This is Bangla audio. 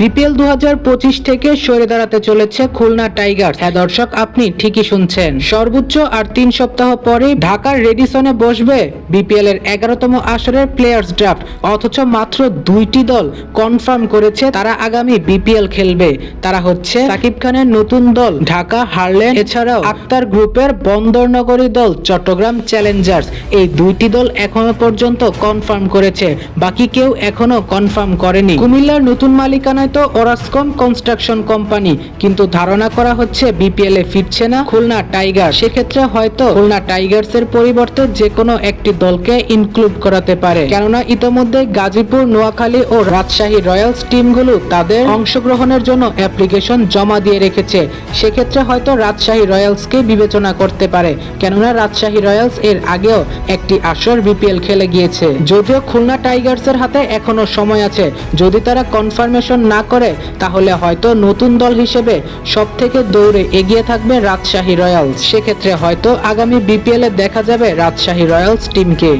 বিপিএল দু হাজার পঁচিশ থেকে সরে দাঁড়াতে চলেছে খুলনা টাইগার্স। হ্যাঁ দর্শক, আপনি ঠিকই শুনছেন। সর্বোচ্চ আর তিন সপ্তাহ পরে ঢাকার রেডিসনে বসবে বিপিএল এর এগারোতম আসরের প্লেয়ার্স ড্রাফট। অথচ মাত্র দুইটি দল কনফার্ম করেছে তারা আগামী বিপিএল খেলবে। তারা হচ্ছে সাকিব খানের নতুন দল ঢাকা, হারলেন, এছাড়াও আক্তার গ্রুপের বন্দরনগরী দল চট্টগ্রাম চ্যালেঞ্জার্স। এই দুইটি দল এখনও পর্যন্ত কনফার্ম করেছে। বাকি কেউ এখনও কনফার্ম করেনি। কুমিল্লার নতুন মালিকানায় তো ওরাসকম কনস্ট্রাকশন কোম্পানি কিন্তু ধারণা করা হচ্ছে বিপিএল এ ফিরছে না খুলনা টাইগার। সেক্ষেত্রে হয়তো খুলনা টাইগার্স এর পরিবর্তে যে কোনো একটি দলকে ইনক্লুড করাতে পারে। কেননা ইতোমধ্যে গাজীপুর, নোয়াখালী ও রাজশাহী রয়্যালস টিমগুলো তাদের অংশগ্রহণের জন্য অ্যাপ্লিকেশন জমা দিয়ে রেখেছে। সেক্ষেত্রে হয়তো রাজশাহী রয়্যালসকে বিবেচনা করতে পারে। কেননা রাজশাহী রয়্যালস এর আগেও একটি আসর বিপিএল খেলে গিয়েছে। যদিও খুলনা টাইগার্সের হাতে এখনও সময় আছে, যদি তারা কনফার্মেশন না করে, তাহলে হয়তো নতুন দল হিসেবে সব থেকে দৌড়ে এগিয়ে থাকবে রাজশাহী রয়্যালস। সেক্ষেত্রে হয়তো আগামী বিপিএলে দেখা যাবে রাজশাহী রয়্যালস টিমকে